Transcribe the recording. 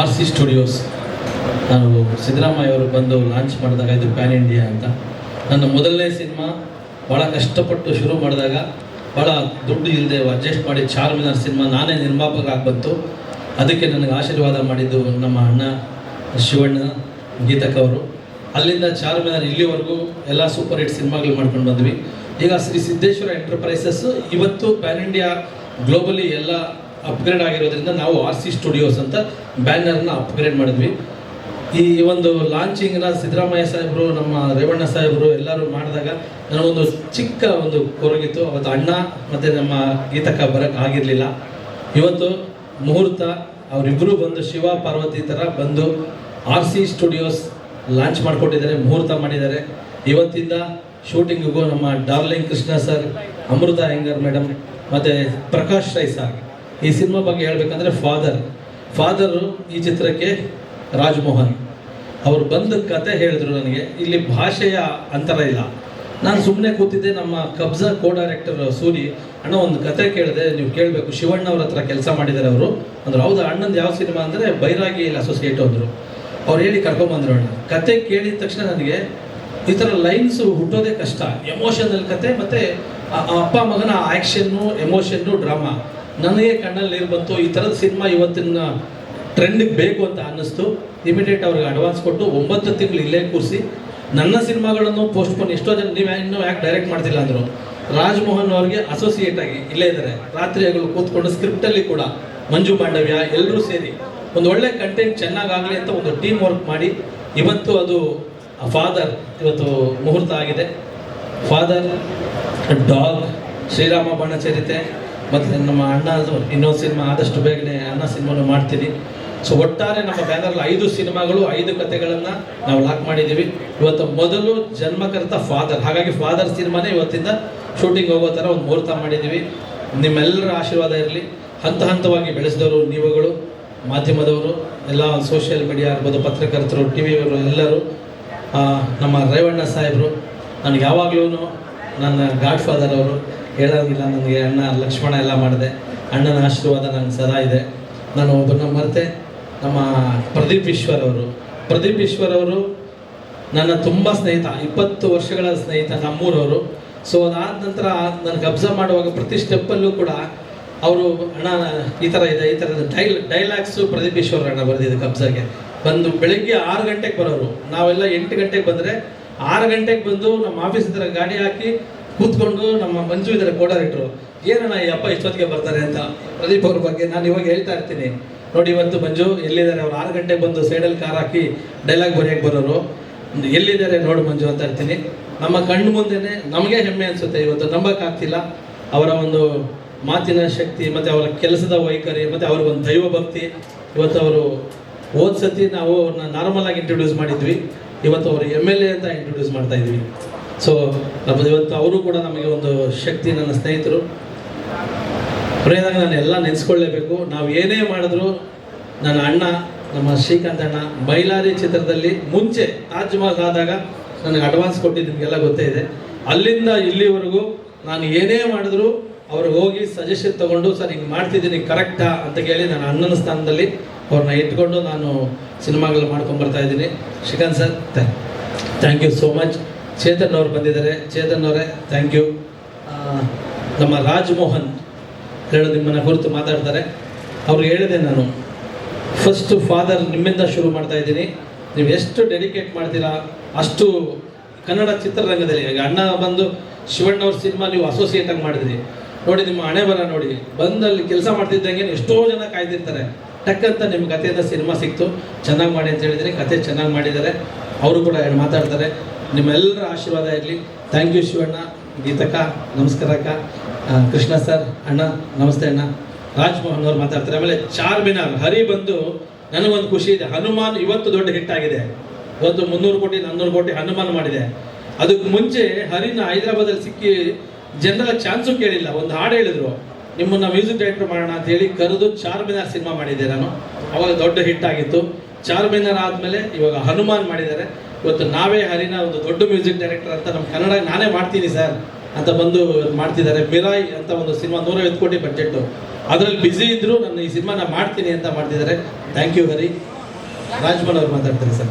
R C studios ನಾನು ಸಿದ್ದರಾಮಯ್ಯ ಅವರು ಬಂದು ಲಾಂಚ್ ಮಾಡಿದಾಗ ಇದು ಪ್ಯಾನ್ ಇಂಡಿಯಾ ಅಂತ. ನನ್ನ ಮೊದಲನೇ ಸಿನಿಮಾ ಭಾಳ ಕಷ್ಟಪಟ್ಟು ಶುರು ಮಾಡಿದಾಗ ಭಾಳ ದುಡ್ಡು ಇಲ್ಲದೆ ಅಡ್ಜಸ್ಟ್ ಮಾಡಿ ಚಾರ್ಮಿನಾರ್ ಸಿನಿಮಾ ನಾನೇ ನಿರ್ಮಾಪಕ ಆಗ್ಬಂತು ಅದಕ್ಕೆ ನನಗೆ ಆಶೀರ್ವಾದ ಮಾಡಿದ್ದು ನಮ್ಮ ಅಣ್ಣ ಶಿವಣ್ಣ ಗೀತಕ್ ಅವರು. ಅಲ್ಲಿಂದ ಚಾರ್ಮಿನಾರ್ ಇಲ್ಲಿವರೆಗೂ ಎಲ್ಲ ಸೂಪರ್ ಹಿಟ್ ಸಿನಿಮಾಗಳು ಮಾಡ್ಕೊಂಡು ಬಂದ್ವಿ. ಈಗ ಶ್ರೀ ಸಿದ್ದೇಶ್ವರ ಎಂಟರ್ಪ್ರೈಸಸ್ ಇವತ್ತು ಪ್ಯಾನ್ ಇಂಡಿಯಾ ಗ್ಲೋಬಲಿ ಎಲ್ಲ ಅಪ್ಗ್ರೇಡ್ ಆಗಿರೋದ್ರಿಂದ ನಾವು ಆರ್ ಸಿ ಸ್ಟುಡಿಯೋಸ್ ಅಂತ ಬ್ಯಾನರ್ನ ಅಪ್ಗ್ರೇಡ್ ಮಾಡಿದ್ವಿ. ಈ ಒಂದು ಲಾಂಚಿಂಗ್ನ ಸಿದ್ದರಾಮಯ್ಯ ಸಾಹೇಬರು, ನಮ್ಮ ರೇವಣ್ಣ ಸಾಹೇಬರು ಎಲ್ಲರೂ ಮಾಡಿದಾಗ ನನಗೊಂದು ಚಿಕ್ಕ ಒಂದು ಕೊರಗಿತ್ತು. ಅವತ್ತು ಅಣ್ಣ ಮತ್ತು ನಮ್ಮ ಗೀತಕ್ಕ ಬರೋಕ್ಕೆ ಆಗಿರಲಿಲ್ಲ. ಇವತ್ತು ಮುಹೂರ್ತ ಅವರಿಬ್ಬರು ಬಂದು ಶಿವ ಪಾರ್ವತಿ ಥರ ಬಂದು ಆರ್ ಸಿ ಸ್ಟುಡಿಯೋಸ್ ಲಾಂಚ್ ಮಾಡಿಕೊಟ್ಟಿದ್ದಾರೆ, ಮುಹೂರ್ತ ಮಾಡಿದ್ದಾರೆ. ಇವತ್ತಿಂದ ಶೂಟಿಂಗಿಗೂ ನಮ್ಮ darling Krishna sir, Amrutha Iyengar madam ಮತ್ತು ಪ್ರಕಾಶ್ ರೈ ಸರ್. ಈ ಸಿನಿಮಾ ಬಗ್ಗೆ ಹೇಳ್ಬೇಕಂದ್ರೆ ಫಾದರ್. ಫಾದರು ಈ ಚಿತ್ರಕ್ಕೆ ರಾಜ್ಮೋಹನ್. ಅವರು ಬಂದ ಕತೆ ಹೇಳಿದ್ರು ನನಗೆ, ಇಲ್ಲಿ ಭಾಷೆಯ ಅಂತರ ಇಲ್ಲ. ನಾನು ಸುಮ್ಮನೆ ಕೂತಿದ್ದೆ, ನಮ್ಮ ಕಬ್ಜಾ ಕೋ ಡೈರೆಕ್ಟರ್ ಸೂರಿ ಅಣ್ಣ ಒಂದು ಕತೆ ಕೇಳಿದೆ, ನೀವು ಕೇಳಬೇಕು. ಶಿವಣ್ಣ ಅವ್ರ ಹತ್ರ ಕೆಲಸ ಮಾಡಿದ್ದಾರೆ ಅವರು. ಅಂದ್ರೆ, ಹೌದಾ, ಅಣ್ಣಂದು ಯಾವ ಸಿನಿಮಾ ಅಂದರೆ ಬೈರಾಗಿ ಇಲ್ಲ ಅಸೋಸಿಯೇಟ್ ಅಂದರು. ಅವ್ರು ಹೇಳಿ ಕರ್ಕೊಂಬಂದ್ರು ಅಣ್ಣ. ಕತೆ ಕೇಳಿದ ತಕ್ಷಣ ನನಗೆ ಈ ಥರ ಲೈನ್ಸ್ ಹುಟ್ಟೋದೇ ಕಷ್ಟ. ಎಮೋಷನಲ್ ಕತೆ ಮತ್ತೆ ಅಪ್ಪ ಮಗನ ಆ್ಯಕ್ಷನ್ನು ಎಮೋಷನ್ನು ಡ್ರಾಮಾ ನನಗೆ ಕಣ್ಣಲ್ಲಿ ನೀರು ಬಂತು. ಈ ಥರದ ಸಿನಿಮಾ ಇವತ್ತಿನ ಟ್ರೆಂಡಿಗೆ ಬೇಕು ಅಂತ ಅನ್ನಿಸ್ತು. ಇಮಿಡಿಯೇಟ್ ಅವ್ರಿಗೆ ಅಡ್ವಾನ್ಸ್ ಕೊಟ್ಟು ಒಂಬತ್ತು ತಿಂಗಳು ಇಲ್ಲೇ ಕೂರಿಸಿ. ನನ್ನ ಸಿನಿಮಾಗಳನ್ನು ಪೋಸ್ಟ್ಪೋನ್ ಎಷ್ಟೋ ಜನ, ನೀವು ಇನ್ನೂ ಯಾಕೆ ಡೈರೆಕ್ಟ್ ಮಾಡ್ತಿಲ್ಲ ಅಂದರು. ರಾಜ್ಮೋಹನ್ ಅವ್ರಿಗೆ ಅಸೋಸಿಯೇಟ್ ಆಗಿ ಇಲ್ಲೇ ಇದ್ದಾರೆ. ರಾತ್ರಿ ಹಗಲು ಕೂತ್ಕೊಂಡು ಸ್ಕ್ರಿಪ್ಟಲ್ಲಿ ಕೂಡ ಮಂಜು ಮಾಂಡವ್ಯ ಎಲ್ಲರೂ ಸೇರಿ ಒಂದು ಒಳ್ಳೆ ಕಂಟೆಂಟ್ ಚೆನ್ನಾಗಾಗಲಿ ಅಂತ ಒಂದು ಟೀಮ್ ವರ್ಕ್ ಮಾಡಿ. ಇವತ್ತು ಅದು ಫಾದರ್ ಇವತ್ತು ಮುಹೂರ್ತ ಆಗಿದೆ. ಫಾದರ್ ಡಾಗ್ ಶ್ರೀರಾಮ ಬಾಣಚರಿತೆ ಮತ್ತು ನಮ್ಮ ಅಣ್ಣ ಇನ್ನೊಂದು ಸಿನಿಮಾ ಆದಷ್ಟು ಬೇಗನೆ ಅಣ್ಣ ಸಿನಿಮಾನು ಮಾಡ್ತೀನಿ. ಸೊ ಒಟ್ಟಾರೆ ನಮ್ಮ ಬ್ಯಾನರ್ಲ್ಲಿ ಐದು ಸಿನಿಮಾಗಳು, ಐದು ಕಥೆಗಳನ್ನು ನಾವು ಲಾಕ್ ಮಾಡಿದ್ದೀವಿ. ಇವತ್ತು ಮೊದಲು ಜನ್ಮಕರ್ತ ಫಾದರ್ ಹಾಗಾಗಿ ಫಾದರ್ ಸಿನಿಮಾನೇ ಇವತ್ತಿಂದ ಶೂಟಿಂಗ್ ಹೋಗೋ ಥರ ಒಂದು ಮುಹೂರ್ತ ಮಾಡಿದ್ದೀವಿ. ನಿಮ್ಮೆಲ್ಲರ ಆಶೀರ್ವಾದ ಇರಲಿ. ಹಂತ ಹಂತವಾಗಿ ಬೆಳೆಸಿದವರು ನೀವುಗಳು, ಮಾಧ್ಯಮದವರು, ಎಲ್ಲ ಸೋಷಿಯಲ್ ಮೀಡಿಯಾ ಇರ್ಬೋದು ಪತ್ರಕರ್ತರು ಟಿ ವಿಯವರು ಎಲ್ಲರೂ ನಮ್ಮ ರೇವಣ್ಣ ಸಾಹೇಬರು ನನಗೆ ಯಾವಾಗಲೂ ನನ್ನ ಗಾಡ್ ಫಾದರ್ ಅವರು ಹೇಳೋದಿಲ್ಲ ನನಗೆ, ಅಣ್ಣ ಲಕ್ಷ್ಮಣ ಎಲ್ಲ ಮಾಡಿದೆ. ಅಣ್ಣನ ಆಶೀರ್ವಾದ ನನಗೆ ಸದಾ ಇದೆ. ನಾನು ಒಬ್ಬರನ್ನ ಮರೆತೆ, ನಮ್ಮ ಪ್ರದೀಪ್ ಈಶ್ವರ್ ಅವರು. ಪ್ರದೀಪ್ ಈಶ್ವರ್ ಅವರು ನನ್ನ ತುಂಬ ಸ್ನೇಹಿತ, ಇಪ್ಪತ್ತು ವರ್ಷಗಳ ಸ್ನೇಹಿತ ನಮ್ಮೂರವರು. ಸೊ ಅದಾದ ನಂತರ ನನಗೆ ಅಬ್ಸರ್ವ್ ಮಾಡುವಾಗ ಪ್ರತಿ ಸ್ಟೆಪ್ಪಲ್ಲೂ ಕೂಡ ಅವರು, ಅಣ್ಣ, ಈ ಥರ ಇದೆ, ಈ ಥರ ಡೈಲ್ ಡೈಲಾಗ್ಸು ಪ್ರದೀಪ್ ಈಶ್ವರ್ ಅಣ್ಣ ಬರೆದಿದ್ದು ಕಬ್ಸಾಗೆ ಬಂದು ಬೆಳಗ್ಗೆ ಆರು ಗಂಟೆಗೆ ಬರೋರು. ನಾವೆಲ್ಲ ಎಂಟು ಗಂಟೆಗೆ ಬಂದರೆ ಆರು ಗಂಟೆಗೆ ಬಂದು ನಮ್ಮ ಆಫೀಸ್ ಹತ್ರ ಗಾಡಿ ಹಾಕಿ ಕೂತ್ಕೊಂಡು ನಮ್ಮ ಮಂಜು ಇದ್ದಾರೆ ಕೋಡಾರಿಟ್ರು. ಏನಣ್ಣ ಈ ಅಪ್ಪ ಇಷ್ಟೊತ್ತಿಗೆ ಬರ್ತಾರೆ ಅಂತ ಪ್ರದೀಪ್ ಅವ್ರ ಬಗ್ಗೆ ನಾನು ಇವಾಗ ಹೇಳ್ತಾ ಇರ್ತೀನಿ. ನೋಡಿ ಇವತ್ತು ಮಂಜು ಎಲ್ಲಿದ್ದಾರೆ? ಅವ್ರು ಆರು ಗಂಟೆಗೆ ಬಂದು ಸೈಡಲ್ಲಿ ಕಾರ್ ಹಾಕಿ ಡೈಲಾಗ್ ಬರೆಯಕ್ಕೆ ಬರೋರು. ಒಂದು ಎಲ್ಲಿದ್ದಾರೆ ನೋಡು ಮಂಜು ಅಂತ ಇರ್ತೀನಿ ನಮ್ಮ ಕಣ್ಣು ಮುಂದೆನೆ ನಮಗೆ ಹೆಮ್ಮೆ ಅನಿಸುತ್ತೆ. ಇವತ್ತು ನಂಬಕ್ಕಾಗ್ತಿಲ್ಲ ಅವರ ಒಂದು ಮಾತಿನ ಶಕ್ತಿ, ಮತ್ತು ಅವರ ಕೆಲಸದ ವೈಖರಿ, ಮತ್ತು ಅವ್ರಿಗೊಂದು ದೈವ ಭಕ್ತಿ. ಇವತ್ತು ಅವರು ಹೋದ ಸತಿ ನಾವು ಅವ್ರನ್ನ ನಾರ್ಮಲ್ ಆಗಿ ಇಂಟ್ರೊಡ್ಯೂಸ್ ಮಾಡಿದ್ವಿ. ಇವತ್ತು ಅವರು ಎಂ ಎಲ್ ಎ ಅಂತ ಇಂಟ್ರೊಡ್ಯೂಸ್ ಮಾಡ್ತಾ ಇದ್ವಿ. ಸೊ ನಮ್ಮದು ಇವತ್ತು ಅವರು ಕೂಡ ನಮಗೆ ಒಂದು ಶಕ್ತಿ, ನನ್ನ ಸ್ನೇಹಿತರು. ಪ್ರೇರಣೆ ನಾನು ಎಲ್ಲ ನೆನೆಸ್ಕೊಳ್ಳೇಬೇಕು. ನಾವು ಏನೇ ಮಾಡಿದ್ರು ನನ್ನ ಅಣ್ಣ, ನಮ್ಮ ಶ್ರೀಕಾಂತ್ ಅಣ್ಣ ಬೈಲಾರಿ ಚಿತ್ರದಲ್ಲಿ ಮುಂಚೆ ತಾಜ್ ಮಹಲ್ ಆದಾಗ ನನಗೆ ಅಡ್ವಾನ್ಸ್ ಕೊಟ್ಟಿದ್ದು ನಿಮಗೆಲ್ಲ ಗೊತ್ತೇ ಇದೆ. ಅಲ್ಲಿಂದ ಇಲ್ಲಿವರೆಗೂ ನಾನು ಏನೇ ಮಾಡಿದ್ರು ಅವ್ರಿಗೆ ಹೋಗಿ ಸಜೆಷನ್ ತಗೊಂಡು, ಸರ್, ಹಿಂಗೆ ಮಾಡ್ತಿದ್ದೀನಿ, ಕರೆಕ್ಟಾ? ಅಂತ ಕೇಳಿ ನಾನು ಅಣ್ಣನ ಸ್ಥಾನದಲ್ಲಿ ಅವ್ರನ್ನ ಇಟ್ಕೊಂಡು ನಾನು ಸಿನಿಮಾಗಳು ಮಾಡ್ಕೊಂಡು ಬರ್ತಾ ಇದ್ದೀನಿ. Srikanth sir thank you so much Chetan ಅವರು ಬಂದಿದ್ದಾರೆ. ಚೇತನ್ ಅವರೇ ಥ್ಯಾಂಕ್ ಯು ನಮ್ಮ ರಾಜ್ಮೋಹನ್ ಹೇಳೋದು ನಿಮ್ಮನ್ನ ಕುರಿತು ಮಾತಾಡ್ತಾರೆ. ಅವ್ರು ಹೇಳಿದೆ ನಾನು ಫಸ್ಟ್ ಫಾದರ್ ನಿಮ್ಮಿಂದ ಶುರು ಮಾಡ್ತಾ ಇದ್ದೀನಿ. ನೀವು ಎಷ್ಟು ಡೆಡಿಕೇಟ್ ಮಾಡ್ತೀರಾ, ಅಷ್ಟು ಕನ್ನಡ ಚಿತ್ರರಂಗದಲ್ಲಿ, ಈಗ ಅಣ್ಣ ಬಂದು ಶಿವಣ್ಣ ಅವ್ರ ಸಿನಿಮಾ ನೀವು ಅಸೋಸಿಯೇಟ್ ಆಗಿ ಮಾಡಿದ್ರಿ. ನೋಡಿ, ನಿಮ್ಮ ಹಣೆ ಬರ ನೋಡಿ, ಬಂದಲ್ಲಿ ಕೆಲಸ ಮಾಡ್ತಿದ್ದಂಗೆ ಎಷ್ಟೋ ಜನ ಕಾಯ್ದಿರ್ತಾರೆ. ಟಕ್ಕಂತ ನಿಮ್ಮ ಕಥೆಯಿಂದ ಸಿನಿಮಾ ಸಿಕ್ತು. ಚೆನ್ನಾಗಿ ಮಾಡಿ ಅಂತ ಹೇಳಿದ್ರೆ ಕತೆ ಚೆನ್ನಾಗಿ ಮಾಡಿದ್ದಾರೆ. ಅವರು ಕೂಡ ಮಾತಾಡ್ತಾರೆ. ನಿಮ್ಮೆಲ್ಲರ ಆಶೀರ್ವಾದ ಇರಲಿ. Thank you Shivanna. ಗೀತಕ್ಕ, ನಮಸ್ಕಾರ ಅಕ್ಕ. ಕೃಷ್ಣ ಸರ್, ಅಣ್ಣ, ನಮಸ್ತೆ ಅಣ್ಣ. ರಾಜ್ಮೋಹನ್ ಅವ್ರು ಮಾತಾಡ್ತಾರೆ. ಆಮೇಲೆ ಚಾರ್ಮಿನಾರ್, ಹರಿ ಬಂದು ನನಗೊಂದು ಖುಷಿ ಇದೆ. ಹನುಮಾನ್ ಇವತ್ತು ದೊಡ್ಡ ಹಿಟ್ ಆಗಿದೆ. ಇವತ್ತು ಮುನ್ನೂರು ಕೋಟಿ, ನಾನ್ನೂರು ಕೋಟಿ ಹನುಮಾನ್ ಮಾಡಿದೆ. ಅದಕ್ಕೆ ಮುಂಚೆ ಹರಿನ ಹೈದರಾಬಾದಲ್ಲಿ ಸಿಕ್ಕಿ ಜನರ ಚಾನ್ಸು ಕೇಳಿಲ್ಲ. ಒಂದು ಹಾಡು ಹೇಳಿದ್ರು. ನಿಮ್ಮನ್ನ ಮ್ಯೂಸಿಕ್ ಡೈರೆಕ್ಟರ್ ಮಾಡೋಣ ಅಂತ ಹೇಳಿ ಕರೆದು ಚಾರ್ಮಿನಾರ್ ಸಿನಿಮಾ ಮಾಡಿದ್ದೆ ನಾನು. ಅವಾಗ ದೊಡ್ಡ ಹಿಟ್ ಆಗಿತ್ತು. ಚಾರ್ಮಿನಾರ್ ಆದಮೇಲೆ ಇವಾಗ ಹನುಮಾನ್ ಮಾಡಿದ್ದಾರೆ. ಇವತ್ತು ನಾವೇ ಹರಿನ ಒಂದು ದೊಡ್ಡ ಮ್ಯೂಸಿಕ್ ಡೈರೆಕ್ಟರ್ ಅಂತ ನಮ್ಮ ಕನ್ನಡ ನಾನೇ ಮಾಡ್ತೀನಿ ಸರ್ ಅಂತ ಬಂದು ಮಾಡ್ತಿದ್ದಾರೆ. ಮಿರಾಯ್ ಅಂತ ಒಂದು ಸಿನಿಮಾ ನೂರೈವತ್ತು ಕೋಟಿ ಬಜೆಟ್ಟು ಅದರಲ್ಲಿ ಬ್ಯುಸಿ ಇದ್ದರೂ ನಾನು ಈ ಸಿನಿಮಾನ ಮಾಡ್ತೀನಿ ಅಂತ ಮಾಡ್ತಿದ್ದಾರೆ. ಥ್ಯಾಂಕ್ ಯು ಹರಿ. ರಾಜ್ಮನ್ ಅವ್ರು ಮಾತಾಡ್ತಾರೆ ಸರ್.